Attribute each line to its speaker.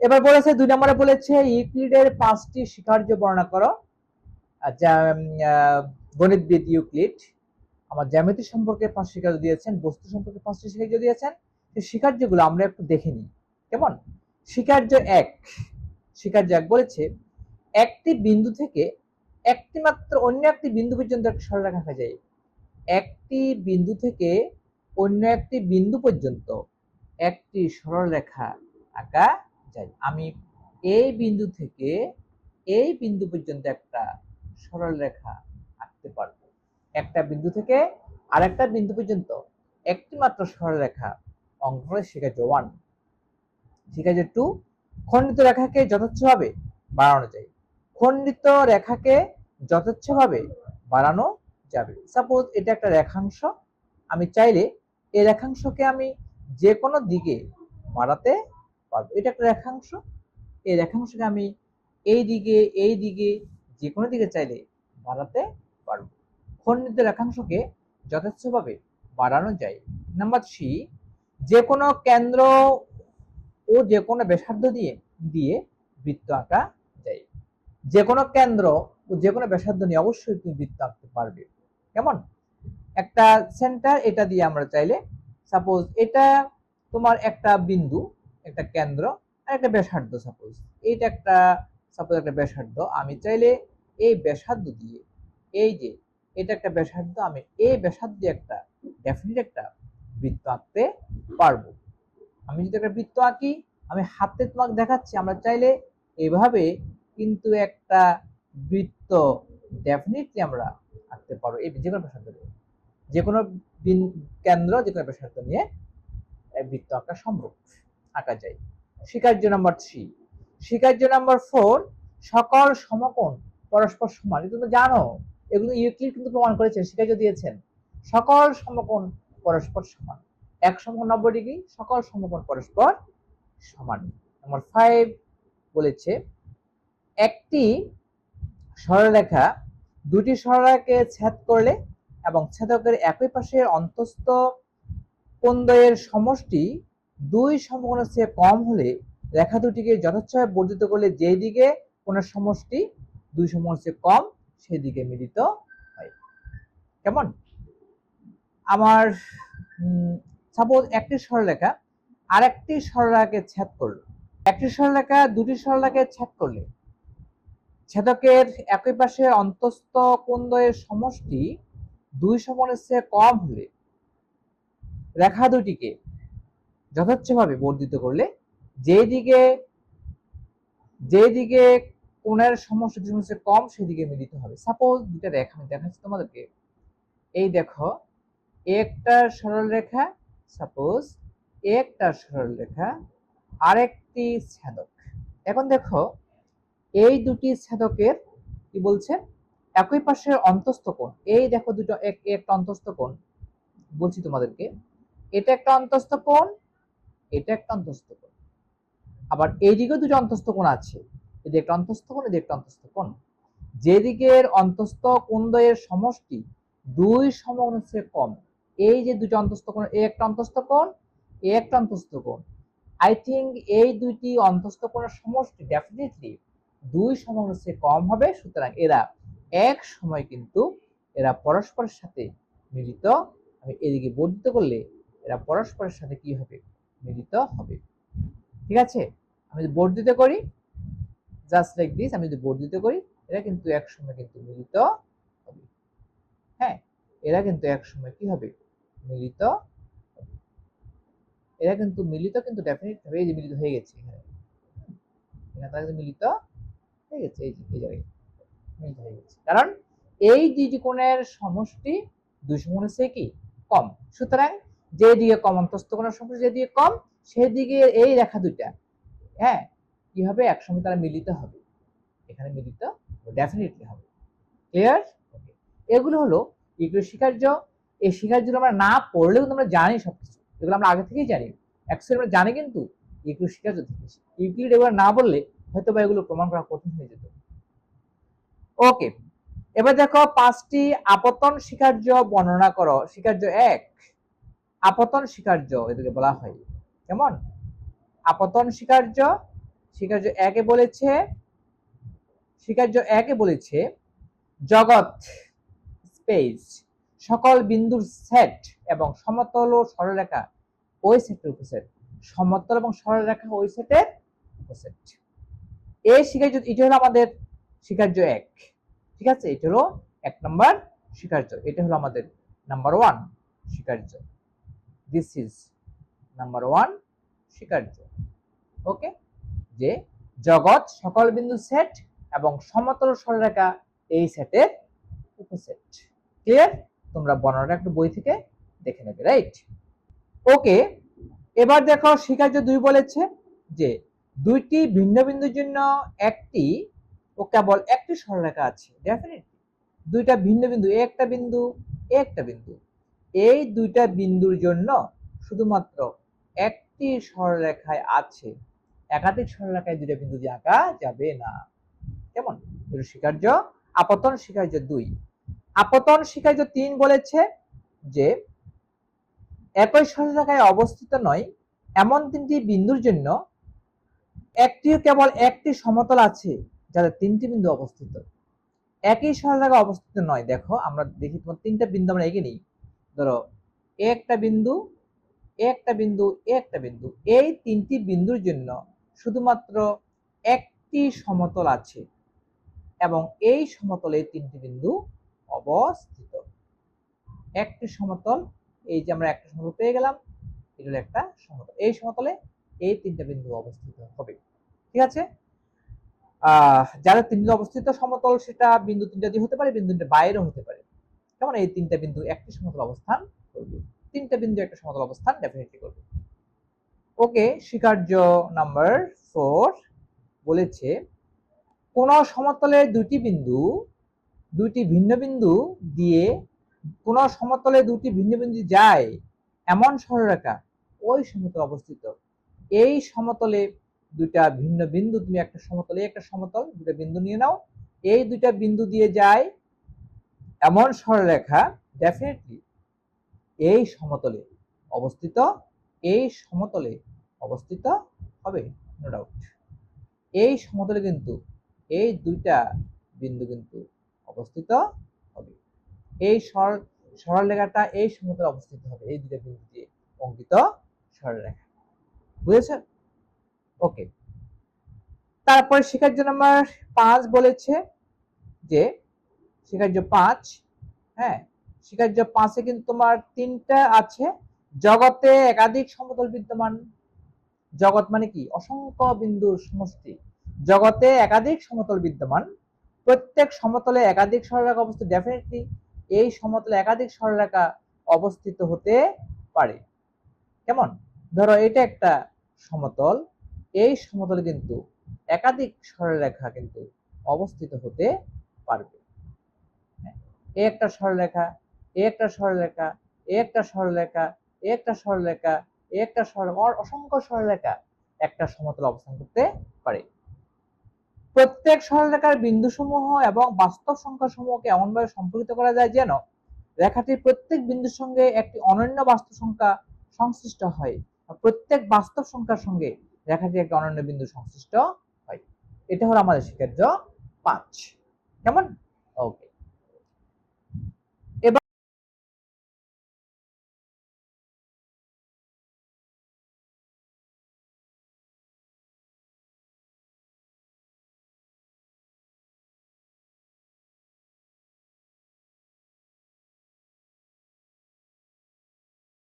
Speaker 1: এবার বলেছে, দুই নম্বরে বলেছে, ইউক্লিডের পাঁচটি স্বীকার্য বর্ণনা করো। আচ্ছা গণিতবিদ ইউক্লিড, আমার জ্যামিতি সম্পর্কে পাঁচ স্বীকার্য দিয়েছেন, বস্তু সম্পর্কে পাঁচটি স্বীকার্য দিয়েছেন। সেই স্বীকার্যগুলো আমরা একটু দেখে নিই। কেমন? স্বীকার্য এক স্বীকার্য এক বলেছে, একটি বিন্দু থেকে একটি মাত্র অন্য একটি বিন্দু পর্যন্ত একটা সরলরেখা আঁকা যায়। একটি বিন্দু থেকে অন্য একটি বিন্দু পর্যন্ত একটি সরলরেখা আঁকা যায় আমি এই বিন্দু থেকে এই বিন্দু পর্যন্ত একটা সরল রেখা আঁকতে পারব। একটা বিন্দু থেকে আরেকটা বিন্দু পর্যন্ত একটি মাত্র সরলরেখা অঙ্কন করে শিকার্য ওয়ান শিকার্য টু খণ্ডিত রেখাকে যথেচ্ছভাবে বাড়ানো যায়। খণ্ডিত রেখাকে যথেচ্ছভাবে বাড়ানো যাবে। সাপোজ এটা একটা রেখাংশ, আমি চাইলে এই রেখাংশকে আমি যে কোনো দিকে বাড়াতে পারব। এটা একটা রেখাংশ। এই রেখাংশকে আমি এই দিকে এই দিকে, যে কোনো দিকে চাইলে বাড়াতে পারব। খণ্ডিত রেখাংশকে যথেচ্ছভাবে বাড়ানো যায়। নাম্বার থ্রি, যে কোনো কেন্দ্র ও যে কোনো ব্যাসার্ধ দিয়ে দিয়ে বৃত্ত আঁকা যায়। যে কোনো কেন্দ্র ও যে কোনো ব্যাসার্ধ নিয়ে অবশ্যই তুমি বৃত্ত আঁকতে পারবে। কেমন? একটা সেন্টার এটা দিয়ে আমরা চাইলে সাপোজ এটা তোমার একটা বিন্দু একটা কেন্দ্র আর একটা ব্যাসার্ধ সাপোজ এইটা একটা সাপোজ একটা ব্যাসার্ধ। আমি চাইলে এই ব্যাসার্ধ দিয়ে, এই যে এটা একটা ব্যাসার্ধ, আমি এই ব্যাসার্ধ দিয়ে একটা ডেফিনিট একটা বৃত্ত আঁকতে পারব। আমি যদি একটা বৃত্ত আঁকি, আমি হাতে তোমাকে দেখাচ্ছি, আমরা চাইলে এভাবে কিন্তু একটা বৃত্ত ডেফিনেটলি আমরা আঁকতে পারব, এই যে কোনো ব্যাসার্ধ দিয়ে। যে কোনো কেন্দ্র যে কোনো ব্যাসার্ধ নিয়ে বৃত্ত আঁকা সম্ভব। আঁকা যায়। স্বীকার্য নাম্বার থ্রি স্বীকার্য নাম্বার ফোর সকল সমকোণ পরস্পর সমান। এটা তুমি জানো। এগুলো ইউক্লিড কিন্তু প্রমাণ করেছেন স্বীকার্য দিয়েছেন। সকল সমকোণ পরস্পর সমান। এক সমকোণ নব্বই ডিগ্রি, সকল সমকোণ পরস্পর সমান। নাম্বার ফাইভ বলেছে, একটি সরলরেখা দুটি সরলরেখাকে ছেদ করলে এবং ছেদকের একই পাশে অন্তস্থ কোণদ্বয়ের সমষ্টি দুই সমকোণের চেয়ে কম হলে রেখা দুটিকে যথাযথভাবে বর্ধিত করলে যেই দিকে কোণের সমষ্টি, দুই সমকোণের চেয়ে কম, সেই দিকে মিলিত হয়। কেমন? আমার সাপোজ একটি সরলরেখা আরেকটি সরলরেখাকে ছেদ করল। একটি সরলরেখা দুটি সরলরেখাকে ছেদ করলে ছেদকের একই পাশে অন্তস্থ কোণদ্বয়ের সমষ্টি দুই সমনের চেয়ে কম হলে রেখা দুটিকে যথার্থভাবে বর্ধিত করলে যেদিকে যেদিকে কোণের দুই সমনের চেয়ে কম, সেদিকে মিলিত হবে। সাপোজ দুটা রেখা, আমি দেখাচ্ছি তোমাদেরকে। এই দেখো, একটা সরল রেখা সাপোজ একটা সরল রেখা, আরেকটি ছেদক। এখন দেখো, এই দুটি ছেদকের কি বলছে? একই পাশে অন্তস্থ কোণ। এই দেখো দুটো এক, একটা অন্তস্থ কোণ, বলছি তোমাদেরকে। এটা একটা অন্তস্থ কোণ এটা একটা অন্তস্থ কোণ। আবার এইদিকেও দুটো অন্তস্থ কোণ আছে। এদিকে একটা অন্তস্থ কোণ, এদিকে একটা অন্তস্থ কোণ। যেদিকের অন্তস্থ কোণদ্বয়ের সমষ্টি দুই সমকোণের চেয়ে কম। এই যে দুটো অন্তস্থ কোণ এই একটা অন্তস্থ কোণ এই একটা অন্তস্থ কোণ। আই থিঙ্ক এই দুইটি অন্তস্থ কোণের সমষ্টি ডেফিনেটলি দুই সমকোণের কম হবে। সুতরাং এরা এক সময় কিন্তু এরা পরস্পরের সাথে মিলিত। আমি এদিকে বর্ধিত করলে এরা পরস্পরের সাথে কি হবে? মিলিত হবে। ঠিক আছে? আমি যদি বর্ধিত করি জাস্ট লাইক দিস আমি যদি বর্ধিত করি, এরা কিন্তু এক সময় কিন্তু মিলিত হবে। হ্যাঁ এরা কিন্তু এক সময় কি হবে? মিলিত এরা কিন্তু মিলিত কিন্তু ডেফিনেট হবে, এই যে মিলিত হয়ে গেছে এখানে। এখানে মিলিত হয়ে গেছে, এই যে জায়গায় মিলিত হয়ে গেছে। কারণ এই দুইটি কোণের সমষ্টি দুই চেয়ে কি? কম। সুতরাং যে দিকে কম, অন্তস্থ কোণের সমষ্টি যে দিকে কম সেই দিকে এই রেখা দুইটা হ্যাঁ? কি হবে একসঙ্গে তারা মিলিত হবে? এখানে মিলিত ডেফিনেটলি হবে। ক্লিয়ার এগুলো হলো এগুলো স্বীকার্য। এই স্বীকার্য আমরা না পড়লেও কিন্তু আমরা জানি সবকিছু। এগুলো আমরা আগে থেকেই জানি। অ্যাকচুয়ালি আমরা জানি কিন্তু এগুলো স্বীকার্য থেকে ইউক্লিড এগুলো না বললে হয়তো বা এগুলো প্রমাণ করা কঠিন হয়ে যেত। ওকে এবার দেখো পাঁচটি আপতন স্বীকার্য বর্ণনা করো। স্বীকার্য এক আপতন স্বীকার্য এদেরকে বলা হয় কেমন? আপতন স্বীকার্য স্বীকার্য একে বলেছে, স্বীকার্য একে বলেছে, জগৎ স্পেস সকল বিন্দুর সেট এবং সমতল ও সরলরেখা ওই সেটের উপসেট সমতল এবং সরলরেখা ওই সেটের উপসেট এই স্বীকার্য, এটা হলো আমাদের স্বীকার্য এক। ঠিক আছে? এটা হলো এক নম্বর স্বীকার্য। এটা হলো আমাদের নাম্বার ওয়ান স্বীকার্য। দিস ইজ নাম্বার ওয়ান স্বীকার্য ওকে যে জগৎ সকল বিন্দু সেট এবং সমতল সরলরেখা এই সেটের উপসেট। ক্লিয়ার তোমরা বর্ণনাটা একটু বই থেকে দেখে নেবে রাইট ওকে এবার দেখো স্বীকার্য দুই বলেছে যে দুইটি ভিন্ন বিন্দুর জন্য একটি ও কেবল একটি সরলরেখা আছে। ডেফিনেটলি দুইটা ভিন্ন বিন্দু, একটা বিন্দু একটা বিন্দু। এই দুইটা বিন্দুর জন্য শুধুমাত্র একটি সরলরেখায় আছে। একাধিক সরলরেখায় দুইটা বিন্দু দিয়ে আঁকা যাবে না। কেমন? স্বীকার্য? আপতন স্বীকার্য দুই। আপতন স্বীকার্য তিন বলেছে যে, একই সরলরেখায় অবস্থিত নয়, এমন তিনটি বিন্দুর জন্য একটিও কেবল একটি সমতল আছে, যাতে তিনটি বিন্দু অবস্থিত। একই সরলরেখা অবস্থিত নয়। দেখো, আমরা দেখি তোমার তিনটা বিন্দু আমরা এগিয়ে নিই। ধরো একটা বিন্দু একটা বিন্দু একটা বিন্দু, এই তিনটি বিন্দুর জন্য শুধুমাত্র একটি সমতল আছে এবং এই সমতলে তিনটি বিন্দু অবস্থিত। একটি সমতল, এই যে আমরা একটা সমতল পেয়ে গেলাম, এটা হলো একটা সমতল। এই সমতলে এই তিনটা বিন্দু অবস্থিত হবে। ঠিক আছে? যারা তিন বিন্দু অবস্থিত, সমতল সেটা বিন্দু তিনটা দিয়ে হতে পারে, বিন্দু তিনটা বাইরেও হতে পারে। কেমন এই তিনটা বিন্দু একটি সমতল অবস্থান করবে, তিনটা বিন্দু একটা সমতল অবস্থান ডেফিনেটলি করবে। ওকে, স্বীকার্য নাম্বার ফোর বলেছে, কোন সমতলে দুটি বিন্দু, দুটি ভিন্ন বিন্দু দিয়ে কোন সমতলে দুটি ভিন্ন বিন্দু যায় এমন সরলরেখা ওই সমতল অবস্থিত। এই সমতলে দুইটা ভিন্ন বিন্দু, তুমি একটা সমতলে একটা সমতল, দুটা বিন্দু নিয়ে নাও, এই দুইটা বিন্দু দিয়ে যায় এমন সরলরেখা ডেফিনেটলি এই সমতলে অবস্থিত, এই সমতলে অবস্থিত হবে নো ডাউট এই সমতলে কিন্তু, এই দুইটা বিন্দু কিন্তু অবস্থিত হবে। এই সরল সরলরেখাটা এই সমতলে অবস্থিত হবে, এই দুইটা বিন্দু দিয়ে অঙ্কিত সরলরেখা বুঝেছেন? ওকে তারপর শিকার্য নাম্বার পাঁচ বলেছে যে শিকার্য পাঁচ হ্যাঁ? শিকার্য পাঁচে কিন্তু তোমার তিনটা আছে। জগতে একাধিক সমতল বিদ্যমান। জগৎ মানে কি? অসংখ্য বিন্দুর সমষ্টি। জগতে একাধিক সমতল বিদ্যমান। প্রত্যেক সমতলে একাধিক সরলরেখা অবস্থিত। ডেফিনেটলি এই সমতলে একাধিক সরলরেখা অবস্থিত হতে পারে। কেমন? ধরো এটা একটা সমতল। এই সমতলে কিন্তু একাধিক সরলরেখা কিন্তু অবস্থিত হতে পারবে। এ একটা সরলরেখা এ একটা সরলরেখা এ একটা সরলরেখা এ একটা সরলরেখা একটা সরল অসংখ্য সরলরেখা একটা সমতল অবস্থান করতে পারে। প্রত্যেক সরলরেখার বিন্দুসমূহ এবং বাস্তব সংখ্যা সমূহকে এমনভাবে সম্পর্কিত করা যায় যেন রেখাটির প্রত্যেক বিন্দুর সঙ্গে একটি অনন্য বাস্তব সংখ্যা সংশ্লিষ্ট হয় প্রত্যেক বাস্তব সংখ্যার সঙ্গে রেখাটির একটি অনন্য বিন্দু সংশ্লিষ্ট হয়। এটা হলো আমাদের স্বীকার্য পাঁচ কেমন? ওকে।